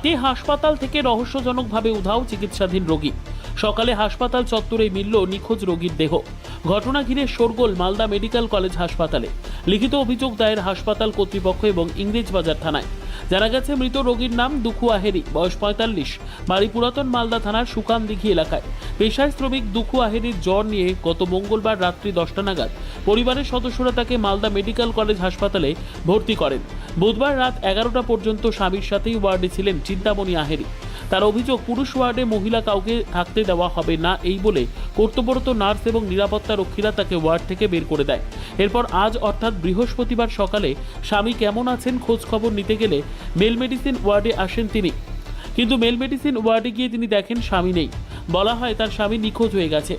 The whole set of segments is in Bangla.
রাতে হাসপাতাল থেকে রহস্যজনকভাবে উধাও চিকিৎসাধীন রোগী। সকালে হাসপাতাল চত্বরে মিলল নিখোঁজ রোগীর দেহ। ঘটনা ঘিরে শোরগোল মালদা মেডিকেল কলেজ হাসপাতালে। লিখিত অভিযোগ দায়ের হাসপাতাল কর্তৃপক্ষ এবং ইংরেজবাজার থানায়। জানা গেছে, মৃত রোগীর নাম দুখু আহেরি, বয়স পঁয়তাল্লিশ, বাড়ি পুরাতন মালদা থানার সুকান দিঘি এলাকায়। পেশায় শ্রমিক দুখু আহেরির জ্বর নিয়ে গত মঙ্গলবার রাত্রি দশটা নাগাদ পরিবারের সদস্যরা তাকে মালদা মেডিকেল কলেজ হাসপাতালে ভর্তি করেন। বুধবার রাত এগারোটা পর্যন্ত স্বামীর সাথেই ওয়ার্ডে ছিলেন চিন্তামণি আহেরি। তার অভিযোগ, পুরুষ ওয়ার্ডে মহিলা কাউকে থাকতে দেওয়া হবে না, এই বলে কর্তব্যরত নার্স এবং নিরাপত্তা রক্ষীরা তাকে ওয়ার্ড থেকে বের করে দেয়। এরপর আজ অর্থাৎ বৃহস্পতিবার সকালে স্বামী কেমন আছেন খোঁজ খবর নিতে গেলে মেল মেডিসিন ওয়ার্ডে আসেন তিনি। কিন্তু মেল মেডিসিন ওয়ার্ডে গিয়ে তিনি দেখেন স্বামী নেই। বলা হয় তার স্বামী নিখোঁজ হয়ে গেছে।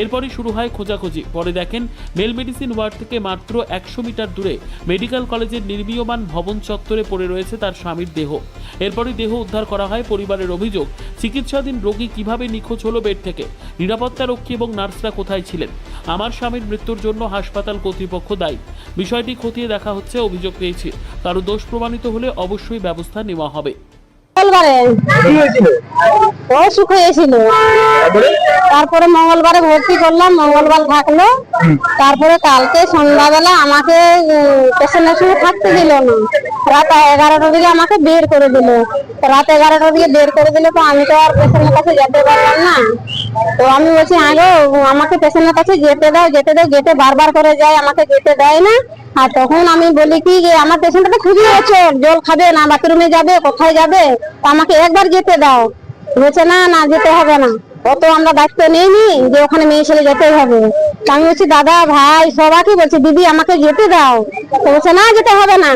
এরপরই শুরু হয় খোঁজাখুঁজি। পরে দেখেন মেল মেডিসিন ওয়ার্ড থেকে মাত্র একশো মিটার দূরে মেডিকেল কলেজের নির্মীয়মান ভবন চত্বরে পড়ে রয়েছে তার স্বামীর দেহ। এরপরই দেহ উদ্ধার করা হয় পরিবারের অভিযোগ। চিকিৎসাধীন রোগী কীভাবে নিখোঁজ হলো বেড থেকে? নিরাপত্তা রক্ষী এবং নার্সরা কোথায় ছিলেন? আমার স্বামীর মৃত্যুর জন্য হাসপাতাল কর্তৃপক্ষ দায়ী। বিষয়টি খতিয়ে দেখা হচ্ছে, অভিযোগ পেয়েছি। কারও দোষ প্রমাণিত হলে অবশ্যই ব্যবস্থা নেওয়া হবে। মঙ্গলবারে। কি হয়েছিল? অসুখ হয়েছিল। তারপরে? মঙ্গলবারে ভর্তি করলাম মঙ্গলবার থাকল। তারপরে কালকে সন্ধ্যাবেলা আমাকে পেশেন্টের সঙ্গে থাকতে দিল না। রাত এগারোটার দিকে আমাকে বের করে দিল। রাত এগারোটার দিকে বের করে দিলে তো আমি তো আর পেশেন্টের কাছে যেতে পারলাম না। তো আমি বলছি আগে আমাকে পেশেন্টের কাছে যেতে দাও যেতে দাও যেতে বারবার করে যায় আমাকে যেতে দেয় না। আর তখন আমি বলি কি যে আমার পেশেন্টটা তো খুবই হচ্ছে জল খাবে না বাথরুমে যাবে কোথায় যাবে? আমাকে একবার যেতে দাও। বলছে, না না, যেতে হবে না। অত আমরা দায়িত্ব নেইনি যে ওখানে মেয়ে ছেলে যেতে হবে। আমি বলছি, দাদা, ভাই, সবাইকে বলছি, দিদি, আমাকে যেতে দাও। বলছে, না, যেতে হবে না।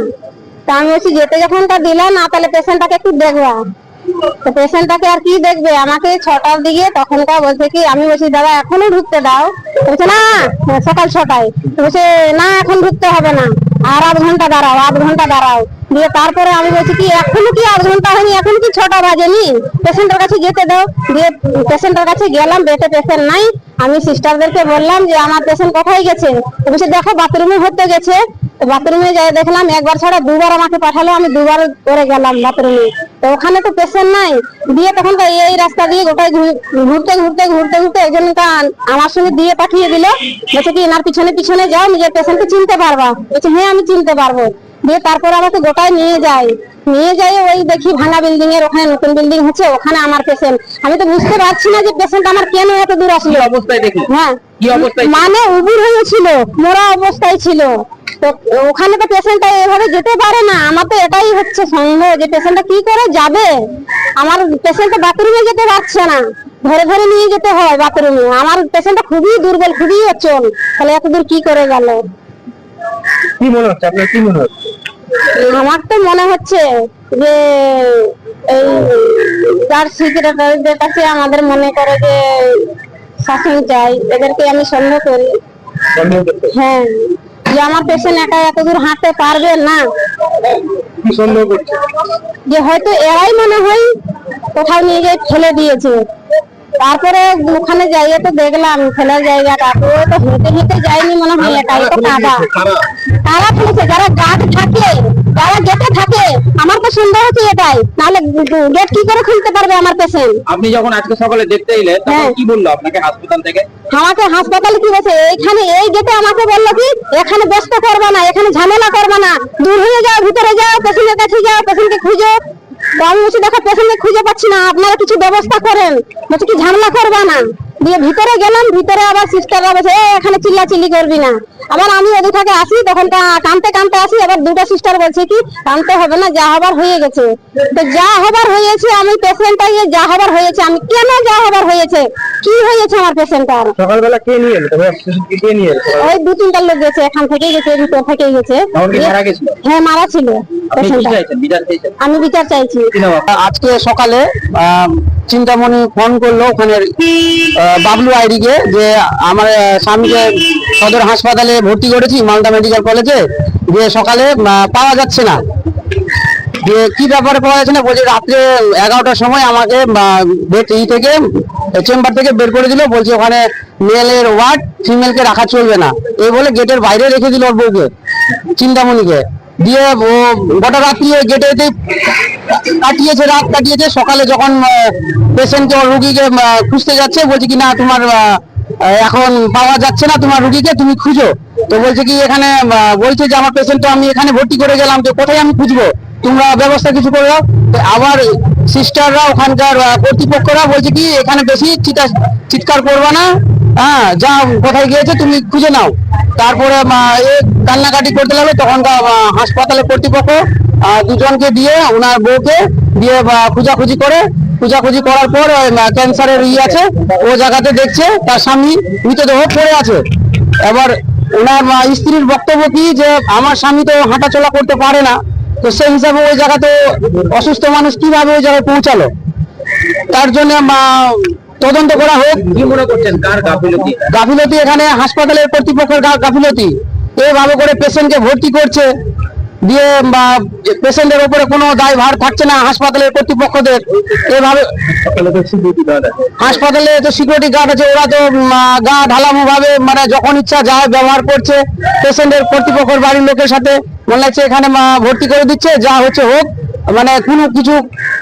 তা আমি বলছি, যেতে যখন তা দিলা, না, তাহলে পেশেন্টটাকে একটু দেখবা। তো পেশেন্টটাকে আর কি দেখবে? আমাকে ছটার দিকে তখনকার বলছে কি, আমি বলছি, দাদা এখনও ঢুকতে দাও। বলছে, না, সকাল ছটায়। বলছে, না, এখন ঢুকতে হবে না। আর আধ ঘণ্টা দাঁড়াও, আধ ঘণ্টা দাঁড়াও। দিয়ে তারপরে আমি বলছি কি, এখনও কি আধ ঘণ্টা হয়নি? এখন কি ছটা বাজেনি? পেশেন্টের কাছে যেতে দাও। দিয়ে পেশেন্টের কাছে গেলাম বেটে পেশেন্ট নাই। আমি সিস্টারদেরকে বললাম যে, আমার পেশেন্ট কোথায় গেছে? বলছে, দেখো বাথরুমে হতে গেছে। বাথরুমে যাই দেখলাম, একবার ছাড়া দুবার আমাকে পাঠালো, আমি দুবার করে গেলাম বাথরুমে তো ওখানে তো পেশেন্ট নাই। দিয়ে তখন তো এই রাস্তা দিয়ে গোটায় ঘুরতে ঘুরতে ঘুরতে ঘুরতে একজন আমার সঙ্গে দিয়ে পাঠিয়ে দিল। বলছে কি, এনার পিছনে পিছনে যাও, নিজের পেশেন্টকে চিনতে পারবা। বলছে হ্যাঁ আমি চিনতে পারব। দিয়ে তারপরে আমাকে গোটায় নিয়ে যায়। নিয়ে যাই ওই দেখি ভাঙা বিল্ডিং এর ওখানে নতুন বিল্ডিং হচ্ছে ওখানে আমার পেশেন্ট আমি তো বুঝতে পারছি না যে পেশেন্ট আমার কেন এত দূর আসলো। অবস্থায় দেখি হ্যাঁ? মানে উবুর হয়েছিল মোরা অবস্থায় ছিল। তো ওখানে তো পেশেন্টটা এভাবে যেতে পারে না। আমার তো এটাই হচ্ছে সন্দেহ যে পেশেন্টটা কি করে যাবে? আমার পেশেন্টটা বাথরুমে যেতে পারছে না। ধরে ধরে নিয়ে যেতে হয় বাথরুমে আমার পেশেন্টটা খুবই দুর্বল খুবই অচল। তাহলে এত দূর কি করে গেল? কি মনে হচ্ছে আপনার? কি মনে হচ্ছে? আমার তো মনে হচ্ছে যে এই যার সিক্রেটারিদের কাছে আমাদের মনে করে যে শাসন চাই এদেরকে আমি সন্দেহ করি। হ্যাঁ যে আমার পেশেন্ট একা এত দূর হাঁটতে পারবে না। যে হয়তো এরাই মনে হয় কোথাও নিয়ে গিয়ে ফেলে দিয়েছে। তারপরে ওখানে যাইয়ে তো দেখলাম ফেলার জায়গাটা তো তো হেঁটে হেঁটে যায়নি মনে হয় একাই তো কাদা। তারা। ফেলেছে যারা গাছ থাকে যারা গেটে থাকে আমার তো সন্দেহ হচ্ছে এটাই। নাহলে গেট কি করে খুলতে পারবে আমার পেশেন্ট? আপনি যখন আজকে সকালে দেখতে এলে তখন হ্যাঁ। কি বলল আপনাকে হাসপাতাল থেকে? আমাকে হাসপাতালে কি বলছে এইখানে এই গেটে আমাকে বলল কি এখানে ব্যস্ত করবে না এখানে ঝামেলা করবে না। দূর হয়ে যাও ভিতরে যাও পেশেন্টের কাছে যাও পেশেন্টকে খুঁজো। আমি বলছি, দেখো পেশেন্টকে খুঁজে পাচ্ছি না, আপনারা কিছু ব্যবস্থা করেন। বলছে কি, ঝামেলা করবা না? দিয়ে ভিতরে গেলাম ভিতরে আবার সিস্টাররা বলছে "এ, এখানে চিল্লা চিল্লি করবি না। আবার আমি ওদের থেকে আসি তখন কানতে কানতে আসি আবার দুটো সিস্টার বলছে কি কানতে হবে না যা হবার হয়ে গেছে। তো যা হবার হয়েছে আমি পেশেন্টটা যা হবার হয়েছে আমি কেন যা হবার হয়েছে? কি হয়েছে আমার পেশেন্টটার সকালবেলা কে নিয়ে এলো? কে নিয়ে এলো? ওই দু তিনটা লোক গেছে এখান থেকে গেছে ভিতর থেকে গেছে। মারা গেছিল? হ্যাঁ মারা ছিল আমি বিচার চাইছি। আজকে সকালে আহ, চিন্তামণি ফোন করল ওখানে বাবলু আইডিকে যে আমার স্বামীকে সদর হাসপাতালে ভর্তি করেছি, মালদা মেডিকেল কলেজে। যে সকালে পাওয়া যাচ্ছে না। যে কি ব্যাপারে পাওয়া যাচ্ছে না, বলছে রাত্রে এগারোটার সময় আমাকে ই থেকে চেম্বার থেকে বের করে দিল, বলছে ওখানে মেলের ওয়ার্ড ফিমেলকে রাখা চলবে না। এই বলে গেটের বাইরে রেখে দিল ওর বউকে, চিন্তামণিকে। দিয়ে গোটা রাত্রি ওই গেটে কাটিয়েছে, রাত কাটিয়েছে। সকালে যখন পেশেন্টকে রুগীকে খুঁজতে যাচ্ছে, বলছে কি, না, তোমার এখন পাওয়া যাচ্ছে না তোমার রুগীকে, তুমি খুঁজো। তো বলছে কি, এখানে বলছে যে, আমার পেশেন্ট আমি এখানে ভর্তি করে গেলাম তো কোথায় আমি খুঁজবো? তোমরা ব্যবস্থা কিছু করে আবার সিস্টাররা ওখানকার কর্তৃপক্ষরা বলছে কি, এখানে বেশি চিৎকার করবে না। হ্যাঁ যা কোথায় গিয়েছে, তুমি খুঁজে নাও। তারপরে কান্নাকাটি করতে লাগল আহ, হাসপাতালের কর্তৃপক্ষ দুজনকে দিয়ে ওনার বউকে দিয়ে খোঁজাখুঁজি করে। খোঁজাখুঁজি করার পর ক্যান্সারের ইয়ে আছে ও জায়গাতে দেখছে তার স্বামী মৃতদেহ পড়ে আছে। এবার ওনার স্ত্রীর বক্তব্য কি যে আমার স্বামী তো হাঁটাচলা করতে পারে না তো সেই হিসাবে ওই জায়গাতে অসুস্থ মানুষ কীভাবে ওই জায়গায় পৌঁছালো? তার জন্য তদন্ত করা হোক। কি মনে করছেন? কার গাফিলতি? গাফিলতি এখানে হাসপাতালের কর্তৃপক্ষের গাফিলতি। এইভাবে করে পেশেন্টকে ভর্তি করছে। দিয়ে বা পেশেন্টের উপরে কোনো দায়ভার থাকছে না হাসপাতালের কর্তৃপক্ষদের। এভাবে হাসপাতালে তো সিকিউরিটি গার্ড আছে। ওরা তো গা ঢালামো ভাবে মানে যখন ইচ্ছা যায় ব্যবহার করছে। পেশেন্টের কর্তৃপক্ষের বাড়ির লোকের সাথে মনে লাগছে এখানে ভর্তি করে দিচ্ছে। যা হচ্ছে হোক। মানে কোনো কিছু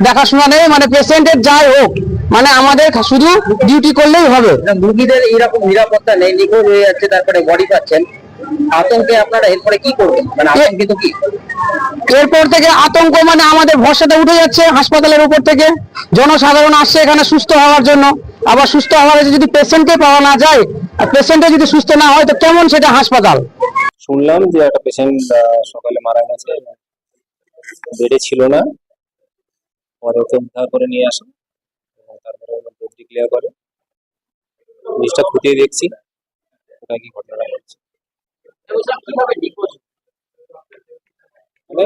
দেখাশোনা নেই। মানে পেশেন্টের যাই হোক। মানে আমাদের শুধু ডিউটি করলেই হবে। রুগীদের এরকম নিরাপত্তা নেই নিখোঁজ হয়ে যাচ্ছে তারপরে বডি পাচ্ছেন। আতঙ্কে আপনারা এরপরে কি করবেন? মানে আতঙ্কিত কি? এরপর থেকে আতঙ্ক মানে আমাদের ভরসাটা উঠে যাচ্ছে হাসপাতালের উপর থেকে। জনসাধারণ আসছে এখানে সুস্থ হওয়ার জন্য। আবার সুস্থ হওয়ার যদি পেশেন্টকে পাওয়া না যায় আর পেশেন্টে যদি সুস্থ না হয় তো কেমন সেটা হাসপাতাল? শুনলাম যে একটা পেশেন্ট সকালে মারা গেছে বেডে ছিল না। পরে ওকে উদ্ধার করে নিয়ে আসে তারপরে জিনিসটা খতিয়ে দেখছি মানে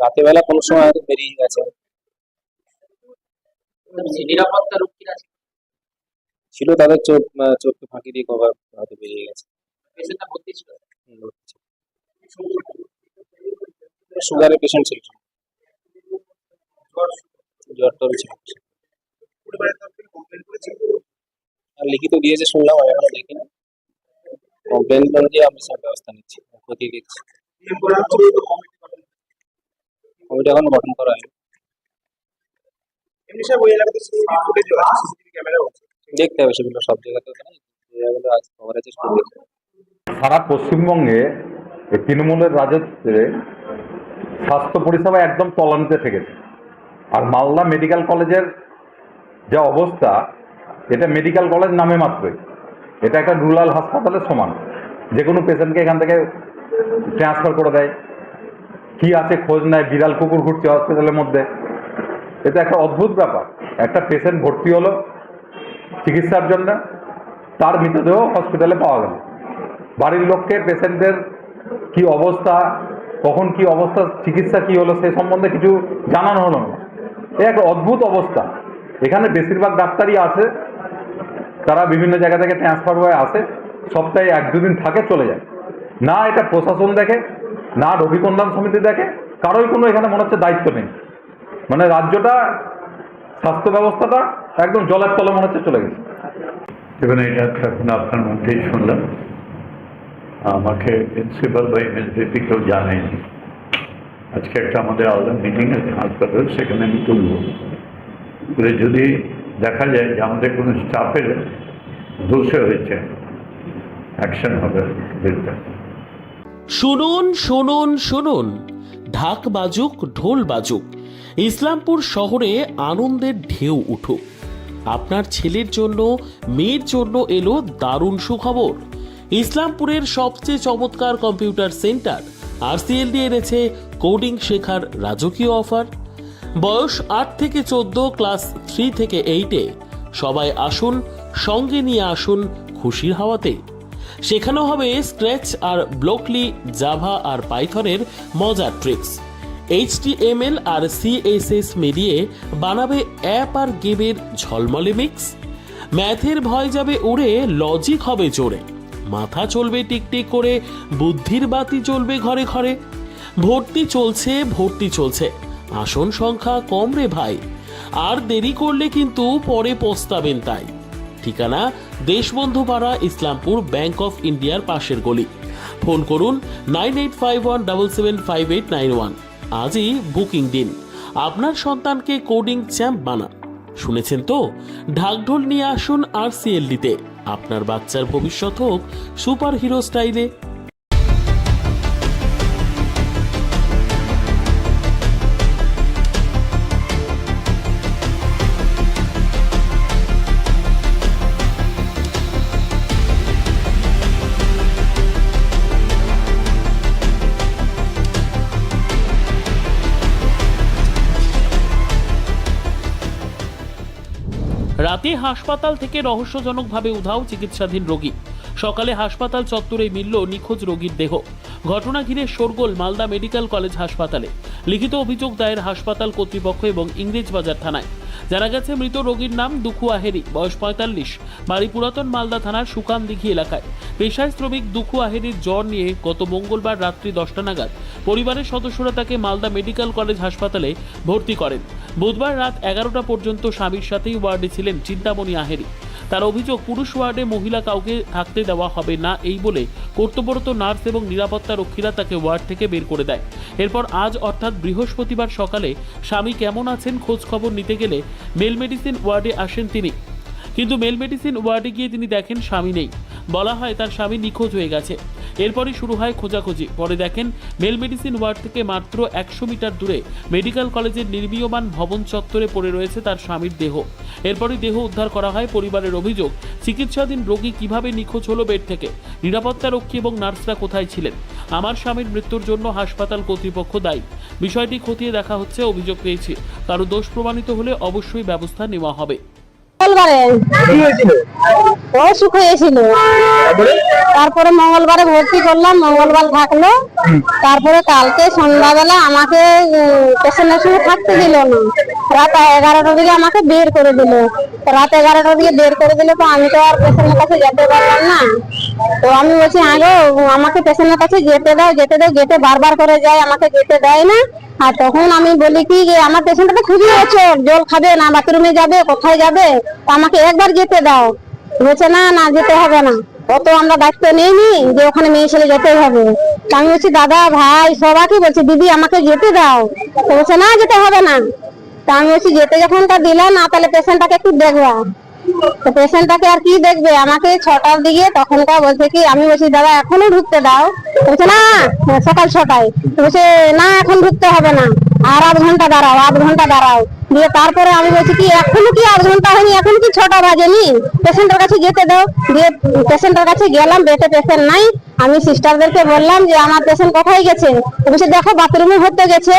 রাতের বেলা কোনো সময় হয়তো বেরিয়ে গেছে। ছিল তাদের চোখ চোখকে ফাঁকি দিয়ে কভার হয়তো বেরিয়ে গেছে। সুগারের পেশেন্ট ছিল। জ্বর টর ছিল। আর লিখিত দিয়েছে শুনলাম আমি এখনও দেখিনি। কমপ্লেন অনুযায়ী আমি সব ব্যবস্থা নিচ্ছি খতিয়ে দেখছি। কমিটি এখন গঠন করা হয়নি। দেখতে হবে সেগুলো সব জায়গাতে আছে। সারা পশ্চিমবঙ্গে তৃণমূলের রাজত্বে স্বাস্থ্য পরিষেবা একদম তলানিতে ঠেকেছে। আর মালদা মেডিকেল কলেজের যে অবস্থা, এটা মেডিকেল কলেজ নামে মাত্রই। এটা একটা রুরাল হাসপাতালের সমান। যে কোনো পেশেন্টকে এখান থেকে ট্রান্সফার করে দেয়। কি আছে খোঁজ নেয়, বিড়াল কুকুর ঘুরছে হসপিটালের মধ্যে। এটা একটা অদ্ভুত ব্যাপার। একটা পেশেন্ট ভর্তি হলো চিকিৎসার জন্য, তার মৃতদেহ হসপিটালে পাওয়া গেল। বাড়ির লোককে পেশেন্টের কি অবস্থা, কখন কি অবস্থা, চিকিৎসা কি হলো, সে সম্বন্ধে কিছু জানানো হলো না। এই একটা অদ্ভুত অবস্থা। এখানে বেশিরভাগ ডাক্তারই আছে। তারা বিভিন্ন জায়গা থেকে ট্রান্সফার হয়ে আসে। সপ্তাহে এক দুদিন থাকে, চলে যায়। না এটা প্রশাসন দেখে, না রবি কল্যাণ সমিতি দেখে, কারোই কোনো এখানে মনে হচ্ছে দায়িত্ব নেই। মানে রাজ্যটা, স্বাস্থ্য ব্যবস্থাটা একদম জলের তলে মনে হচ্ছে চলে গেছে। এবং এটা এখন আপনার মধ্যেই শুনলাম। আমাকে প্রিন্সিপাল বা এমএসবিপি কেউ জানেনি। আজকে একটা আমাদের আলাদা মিটিং আছে হাসপাতাল সেখানে আমি তুলব। তুলে যদি দেখা যায় যে আমাদের কোনো স্টাফের দোষে হয়েছে অ্যাকশন হবে বিরুদ্ধে শুনুন শুনুন শুনুন। ঢাক বাজুক, ঢোল বাজুক। ইসলামপুর শহরে আনন্দের ঢেউ উঠুক। আপনার ছেলের জন্য, মেয়ের জন্য এলো দারুণ সুখবর। ইসলামপুরের সবচেয়ে চমৎকার কম্পিউটার সেন্টার। আরসিএলডি এনেছে কোডিং শেখার রাজকীয় অফার। বয়স আট থেকে চোদ্দ, ক্লাস থ্রি থেকে এইটে সবাই আসুন, সঙ্গে নিয়ে আসুন খুশির হাওয়াতে। শেখানো হবে স্ক্র্যাচ আর ব্লকলি, জাভা আর পাইথনের মজার ট্রিক্স। এইচটিএমএল আর সিএসএস মিলিয়ে বানাবে অ্যাপ আর গেমের ঝলমলে মিক্স ম্যাথের ভয় যাবে উড়ে লজিক হবে জোরে। মাথা চলবে টিকটিক করে, বুদ্ধির বাতি চলবে ঘরে ঘরে। ভর্তি চলছে ভর্তি চলছে। আসন সংখ্যা কম রে ভাই। আর দেরি করলে কিন্তু পরে পস্তাবেন তাই। ঠিকানা দেশবন্ধু পাড়া ইসলামপুর ব্যাংক অফ ইন্ডিয়ার পাশের গলি। ফোন করুন nine eight five one double seven five eight nine one. আজই বুকিং দিন। আপনার সন্তানকে কোডিং চ্যাম্প বানান শুনেছেন তো? ঢাকঢোল নিয়ে আসুন আর সিএলডিতে আপনার বাচ্চার ভবিষ্যৎ হোক সুপার হিরো স্টাইলে। রাতে হাসপাতাল থেকে রহস্যজনকভাবে উধাও চিকিৎসাধীন রোগী। সকালে হাসপাতাল চত্বরে মিলল নিখোঁজ রোগীর দেহ। ঘটনা ঘিরে শোরগোল মালদা মেডিকেল কলেজ হাসপাতালে। লিখিত অভিযোগ দায়ের হাসপাতাল কর্তৃপক্ষ এবং ইংরেজবাজার থানায়। জানা গেছে, মৃত রোগীর নাম দুখু আহেরি বয়স পঁয়তাল্লিশ, বাড়ি পুরাতন মালদা থানার সুকান দিঘি এলাকায়। পেশায় শ্রমিক দুখু আহেরির জ্বর নিয়ে গত মঙ্গলবার রাত্রি দশটা নাগাদ পরিবারের সদস্যরা তাকে মালদা মেডিকেল কলেজ হাসপাতালে ভর্তি করেন। বুধবার রাত এগারোটা পর্যন্ত স্বামীর সাথেই ওয়ার্ডে ছিলেন চিন্তামণি আহেরি। তার অভিযোগ, পুরুষ ওয়ার্ডে মহিলা কাউকে থাকতে দেওয়া হবে না, এই বলে কর্তব্যরত নার্স এবং নিরাপত্তা রক্ষীরা তাকে ওয়ার্ড থেকে বের করে দেয়। এরপর আজ, অর্থাৎ বৃহস্পতিবার সকালে, স্বামী কেমন আছেন খোঁজ খবর নিতে গেলে মেল মেডিসিন ওয়ার্ডে আসেন তিনি। কিন্তু মেল মেডিসিন ওয়ার্ডে গিয়ে তিনি দেখেন স্বামী নেই। বলা হয় তার স্বামী নিখোঁজ হয়ে গেছে। এরপরই শুরু হয় খোঁজাখুঁজি। পরে দেখেন, মেল মেডিসিন ওয়ার্ড থেকে মাত্র একশো মিটার দূরে মেডিকেল কলেজের নির্মীয়মান ভবন চত্বরে পড়ে রয়েছে তার স্বামীর দেহ। এরপরই দেহ উদ্ধার করা হয় পরিবারের অভিযোগ, চিকিৎসাধীন রোগী কীভাবে নিখোঁজ হলো বেড থেকে? নিরাপত্তা রক্ষী এবং নার্সরা কোথায় ছিলেন? আমার স্বামীর মৃত্যুর জন্য হাসপাতাল কর্তৃপক্ষ দায়ী। বিষয়টি খতিয়ে দেখা হচ্ছে, অভিযোগ পেয়েছি। কারও দোষ প্রমাণিত হলে অবশ্যই ব্যবস্থা নেওয়া হবে। মঙ্গলবারে? হয়েছিল? অসুখ হয়েছিল। তারপরে? মঙ্গলবারে ভর্তি করলাম মঙ্গলবার থাকল। তারপরে কালকে সন্ধ্যাবেলা আমাকে পেশেন্টের সঙ্গে থাকতে দিল না। রাত এগারোটার দিকে আমাকে বের করে দিল। রাত এগারোটার দিকে বের করে দিলে তো আমি তো আর পেশেন্টের কাছে যেতে পারলাম না। তো আমি বলছি, আগে আমাকে পেশেন্টের কাছে যেতে দাও যেতে দাও গেটে বারবার করে যায়, আমাকে যেতে দেয় না। আর তখন আমি বলি, কি যে আমার পেশেন্টটা তো খুবই অচল জল খাবে না, বাথরুমে যাবে, কোথায় যাবে? তো আমাকে একবার যেতে দাও। বলছে, না না, যেতে হবে না। অত আমরা দায়িত্ব নেইনি যে ওখানে মেয়ে ছেলে যেতে হবে। আমি বলছি, দাদা, ভাই, সবাইকে বলছি, দিদি, আমাকে যেতে দাও। বলছে, না, যেতে হবে না। তা আমি বলছি যেতে যখন তা দিলা না, তাহলে পেশেন্টটাকে একটু দেখবা। তো পেশেন্টটাকে আর কি দেখবে? আমাকে ছটার দিকে তখনকার বলছে কি, আমি বলছি, দাদা এখনও ঢুকতে দাও। বলছে, না সকাল ছটায়। বলছে, না, এখন ঢুকতে হবে না। আর আধ ঘণ্টা দাঁড়াও, আধ ঘণ্টা দাঁড়াও। দিয়ে তারপরে আমি বলছি কি, এখনও কি আধ ঘণ্টা হয়নি? এখন কি ছটা বাজেনি? পেশেন্টের কাছে যেতে দাও। দিয়ে পেশেন্টের কাছে গেলাম বেটে পেশেন্ট নাই। আমি সিস্টারদেরকে বললাম যে, আমার পেশেন্ট কোথায় গেছে? বলছে, দেখো, বাথরুমে হতে গেছে।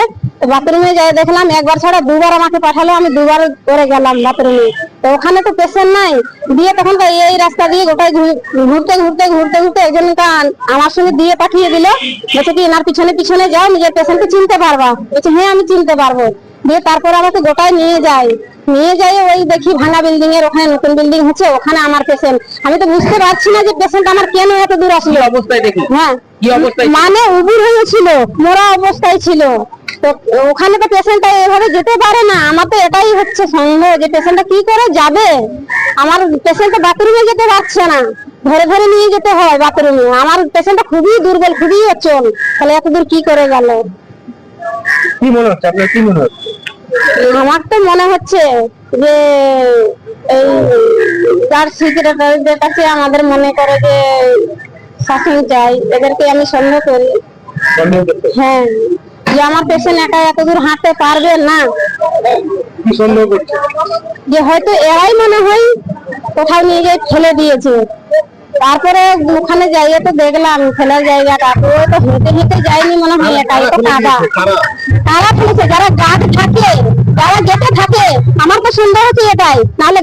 বাথরুমে যাই দেখলাম একবার ছাড়া দুবার আমাকে পাঠালো আমি দুবার করে গেলাম বাথরুমে তো ওখানে তো পেশেন্ট নাই। দিয়ে তখন তো এই রাস্তা দিয়ে গোটাই ঘুরতে ঘুরতে ঘুরতে ঘুরতে একজনটা আমার সঙ্গে দিয়ে পাঠিয়ে দিল। বলছে কি এনার পিছনে পিছনে যাও নিজের পেশেন্টকে চিনতে পারবা। বলছে হ্যাঁ আমি চিনতে পারব। দিয়ে তারপর আমাকে গোটায় নিয়ে যায়। নিয়ে যাই ওই দেখি ভাঙা বিল্ডিং এর ওখানে নতুন বিল্ডিং হচ্ছে ওখানে আমার পেশেন্ট আমি তো বুঝতে পারছি না যে পেশেন্ট আমার কেন এত দূর আসলো। অবস্থায় দেখি? হ্যাঁ মানে উবুর হয়েছিল মোরা অবস্থায় ছিল। তো ওখানে তো পেশেন্টটা এভাবে যেতে পারে না। আমার তো এটাই হচ্ছে সন্দেহ যে পেশেন্টটা কি করে যাবে? আমার পেশেন্ট বাথরুমে যেতে পারছে না। ধরে ধরে নিয়ে যেতে হয় বাথরুমে আমার পেশেন্টটা খুবই দুর্বল খুবই অচল। তাহলে এত দূর কি করে গেল? কি মনে হচ্ছে? আপনার কি মনে হচ্ছে? আমার তো মনে হচ্ছে যে এই যার সিক্রেটারিদের কাছে আমাদের মনে করে যে শাসন চাই এদেরকে আমি সন্দেহ করি। হ্যাঁ। যে আমার পেশেন্ট একা এত দূর হাঁটতে পারবে না। যে হয়তো এরাই মনে হয় কোথাও নিয়ে গিয়ে ফেলে দিয়েছে। তারপরে ওখানে যাইয়ে তো দেখলাম ফেলার জায়গাটা তো হেঁটে হেঁটে যায়নি মনে হয় একাই তো কাদা। কারা ফেলেছে যারা গার্ড থাকে যারা গেটে থাকে আমার তো সন্দেহ হচ্ছে এটাই। নাহলে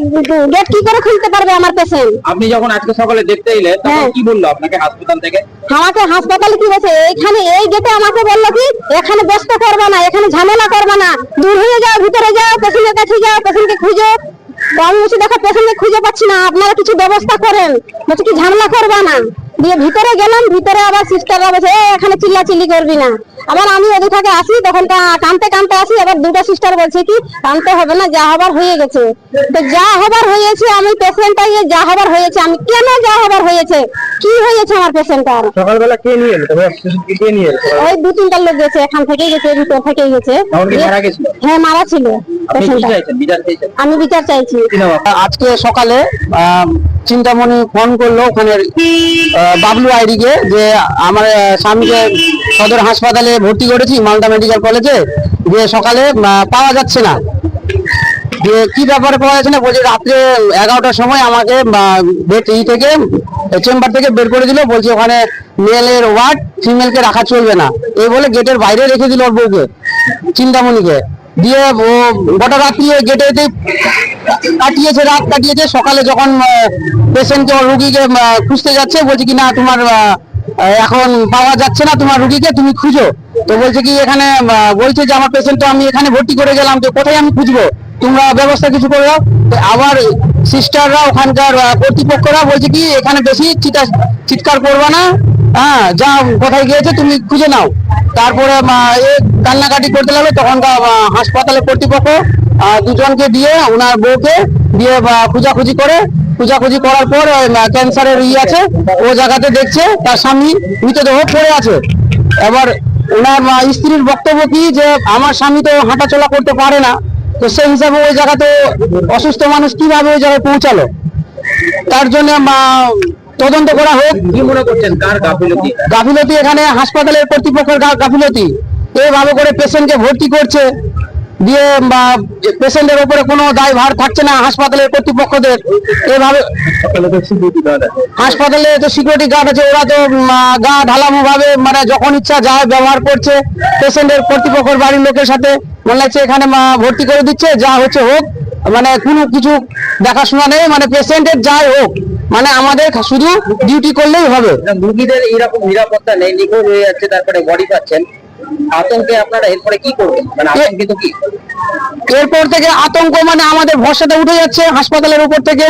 গেট কি করে খুলতে পারবে আমার পেশেন্ট আপনি যখন আজকে সকালে দেখতে এলেন তখন হ্যাঁ। কি বলল আপনাকে হাসপাতাল থেকে? আমাকে হাসপাতালে কি বলছে? এইখানে এই গেটে আমাকে বলল কি এখানে বসতে করবে না এখানে ঝামেলা করবে না। দূর হয়ে যাও ভিতরে যাও পেশেন্টের কাছে যাও পেশেন্টকে খুঁজো। আমি বলছি দেখো পেশেন্টকে খুঁজে পাচ্ছি না আপনারা কিছু ব্যবস্থা করেন। বলছে কি ঝামেলা করবে না। দিয়ে ভিতরে গেলাম ভিতরে আবার সিস্টাররা বলছে "এ, এখানে চিল্লা চিল্লি করবি না। আবার আমি ওদিক থেকে আসি তখন কানতে কানতে আসি আবার দুটো সিস্টার বলছে কি কানতে হবে না যা হবার হয়ে গেছে। তো যা হবার হয়েছে আমি পেশেন্টটাকে যা হবার হয়েছে আমি কেন যা হবার হয়েছে? কি হয়েছে আমার পেশেন্টটার সকালবেলা কে নিয়ে এলো? কে নিয়ে এলো? ওই দু তিনটা লোক গেছে এখান থেকেই গেছে ভিতর থেকেই গেছে। হ্যাঁ মারা ছিল। আমি বিচার চাইছি? আজকে সকালে আহ, চিন্তামণি ফোন করল ওখানে আহ, বাবলু আইডিকে যে আমার স্বামীকে সদর হাসপাতালে ভর্তি করেছি মালদা মেডিকেল কলেজে। যে সকালে পাওয়া যাচ্ছে না। যে কি ব্যাপারে পাওয়া যাচ্ছে না বলছে রাত্রে এগারোটার সময় আমাকে বেড ই থেকে চেম্বার থেকে বের করে দিল। বলছে ওখানে মেলের ওয়ার্ড ফিমেলকে রাখা চলবে না। এই বলে গেটের বাইরে রেখে দিল ওর বউকে চিন্তামণিকে। দিয়ে গোটা রাত্রি ওই গেটে কাটিয়েছে, রাত কাটিয়েছে। সকালে যখন পেশেন্টকে রুগীকে খুঁজতে যাচ্ছে, বলছে কি, না, তোমার এখন পাওয়া যাচ্ছে না তোমার রুগীকে, তুমি খুঁজো। তো বলছে কি, এখানে বলছে যে, আমার পেশেন্ট আমি এখানে ভর্তি করে গেলাম তো কোথায় আমি খুঁজবো? তোমরা ব্যবস্থা কিছু করে আবার সিস্টাররা ওখানকার কর্তৃপক্ষরা বলছে কি, এখানে বেশি চিৎকার করবে না। হ্যাঁ যা কোথায় গিয়েছে, তুমি খুঁজে নাও। তারপরে কান্নাকাটি করতে লাগল তখন হাসপাতালের কর্তৃপক্ষ দুজনকে দিয়ে ওনার বউকে দিয়ে খোঁজাখুঁজি করে। খোঁজাখুঁজি করার পর ক্যান্সারের ই আছে, ও জায়গাতে দেখছে, তার স্বামী মৃতদেহ পড়ে আছে। এবার ওনার স্ত্রীর বক্তব্য কি, যে, আমার স্বামী তো হাঁটাচলা করতে পারে না, তো সেই হিসাবে ওই জায়গাতে অসুস্থ মানুষ কীভাবে ওই জায়গায় পৌঁছালো? তার জন্য তদন্ত করা হোক। কি মনে করছেন? কার গাফিলতি? গাফিলতি এখানে হাসপাতালের কর্তৃপক্ষের গাফিলতি। এভাবে করে পেশেন্টকে ভর্তি করছে। দিয়ে বা পেশেন্টের উপরে কোনো দায়ভার থাকছে না হাসপাতালের কর্তৃপক্ষদের। এভাবে হাসপাতালে তো সিকিউরিটি গার্ড আছে। ওরা তো গা ঢালামো ভাবে মানে যখন ইচ্ছা যায় ব্যবহার করছে পেশেন্টের কর্তৃপক্ষের বাড়ির লোকের সাথে। মনে হচ্ছে এখানে ভর্তি করে দিচ্ছে যা হচ্ছে হোক। মানে কোনো কিছু দেখাশোনা নেই। মানে পেশেন্টের যাই হোক মানে আমাদের শুধু ডিউটি করলেই হবে। রুগীদের এরকম নিরাপত্তা নেই নিখোঁজ হয়ে যাচ্ছে তারপরে বডি পাচ্ছেন। আতঙ্কে আপনারা এরপরে কি করবেন? মানে আতঙ্কিত কি? এরপর থেকে আতঙ্ক মানে আমাদের ভরসাটা উঠে যাচ্ছে হাসপাতালের উপর থেকে।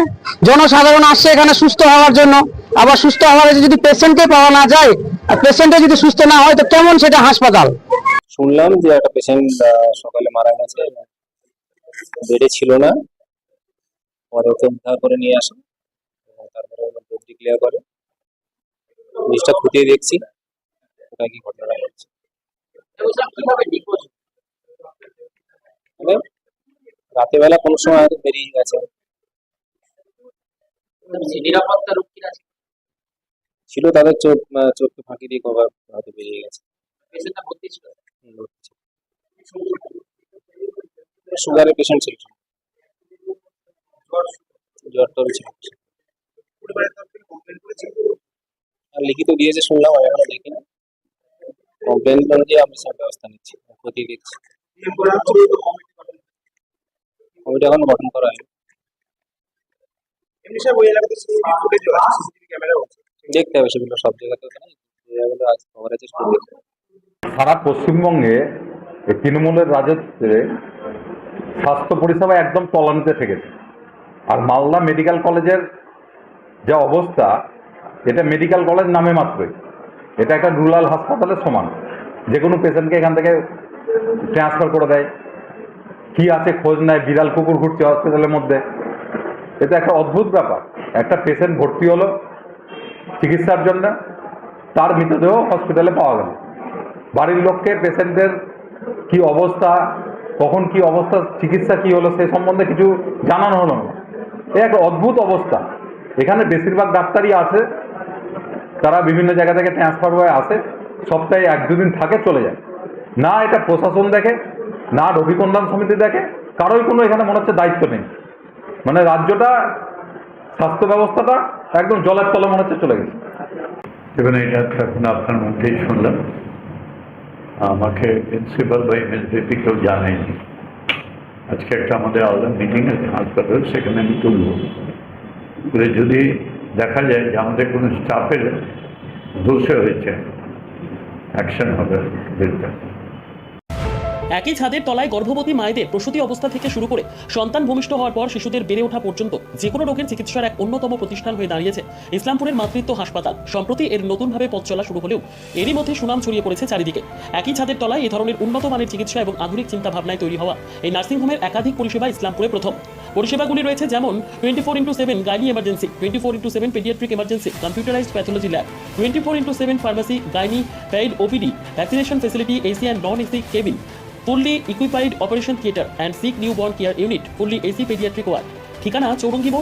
জনসাধারণ আসছে এখানে সুস্থ হওয়ার জন্য। আবার সুস্থ হওয়ার যদি পেশেন্টকে পাওয়া না যায় আর পেশেন্টে যদি সুস্থ না হয় তো কেমন সেটা হাসপাতাল? শুনলাম যে একটা পেশেন্ট সকালে মারা গেছে। বেডে ছিল না। পরে ওকে উদ্ধার করে নিয়ে আসে ক্লিয়ার করে। জিনিসটা খুঁটিয়ে দেখছি ওটা কি ঘটনা ঘটছে মানে রাতে বেলা কোনো সময় হয়তো বেরিয়ে গেছে। ছিল তাদের চোখ চোখকে ফাঁকি দিয়ে কভার হয়তো বেরিয়ে গেছে। সুগারের পেশেন্ট ছিল। জ্বর টর ছিল। আর লিখিত দিয়েছে শুনলাম আমি এখনও দেখিনি। কমপ্লেন আমি সব ব্যবস্থা নিচ্ছি ক্ষতি দিচ্ছি। কমিটি এখন গঠন করা হয়নি। দেখতে হবে সেগুলো সব জায়গাতে জায়গাগুলো আজ। সারা পশ্চিমবঙ্গে তৃণমূলের রাজত্বে স্বাস্থ্য পরিষেবা একদম তলানিতে থেকেছে আর মালদা মেডিকেল কলেজের যা অবস্থা, এটা মেডিকেল কলেজ নামে মাত্রই। এটা একটা রুরাল হাসপাতালের সমান। যে কোনো পেশেন্টকে এখান থেকে ট্রান্সফার করে দেয়। কি আছে খোঁজ নেয়, বিড়াল কুকুর ঘুরছে হসপিটালের মধ্যে। এটা একটা অদ্ভুত ব্যাপার। একটা পেশেন্ট ভর্তি হলো চিকিৎসার জন্য, তার মৃতদেহ হসপিটালে পাওয়া গেল। বাড়ির লোককে পেশেন্টের কি অবস্থা, কখন কি অবস্থা, চিকিৎসা কি হলো, সে সম্বন্ধে কিছু জানানো হলো না। এই একটা অদ্ভুত অবস্থা। এখানে বেশিরভাগ ডাক্তারই আছে। তারা বিভিন্ন জায়গা থেকে ট্রান্সফার হয়ে আসে। সপ্তাহে এক দুদিন থাকে, চলে যায়। না এটা প্রশাসন দেখে, না রবিকন্যান সমিতি দেখে, কারোই কোনো এখানে মনে হচ্ছে দায়িত্ব নেই। মানে রাজ্যটা, স্বাস্থ্য ব্যবস্থাটা একদম জলের তলে মনে হচ্ছে চলে গেছে। দেখুন এটা এখন আপনার মধ্যেই শুনলাম। আমাকে প্রিন্সিপাল বা এমএসবিপি কেউ জানায়নি। আজকে একটা আমাদের আলাদা মিটিং আছে হাসপাতাল, সেখানে আমি তুলব। তুলে যদি দেখা যায় যে আমাদের কোনো স্টাফের দোষে হয়েছে অ্যাকশন হবে বিরুদ্ধে একই ছাদের তলায় গর্ভবতী মায়েদের প্রসূতি অবস্থা থেকে শুরু করে সন্তান ভূমিষ্ঠ হওয়ার পর শিশুদের বেড়ে ওঠা পর্যন্ত যে কোনো রোগের চিকিৎসার এক অন্যতম প্রতিষ্ঠান হয়ে দাঁড়িয়েছে ইসলামপুরের মাতৃত্ব হাসপাতাল। সম্প্রতি এর নতুনভাবে পথ চলা শুরু হলেও এরই মধ্যে সুনাম ছড়িয়ে পড়েছে চারিদিকে। একই ছাদের তলায় এই ধরনের উন্নত মানের চিকিৎসা এবং আধুনিক চিন্তা ভাবনায় তৈরি হওয়া এই নার্সিংহোমের একাধিক পরিষেবা ইসলামপুরে প্রথম। পরিষেবাগুলি রয়েছে যেমন twenty four into seven gynae emergency twenty four into seven paediatric emergency computerised pathology lab twenty four into seven pharmacy gynae pad OPD vaccination facility AC and non AC cabin fully equipped operation theatre and sick newborn care unit fully AC paediatric ward ঠিকানা, চৌরঙ্গি মোড়।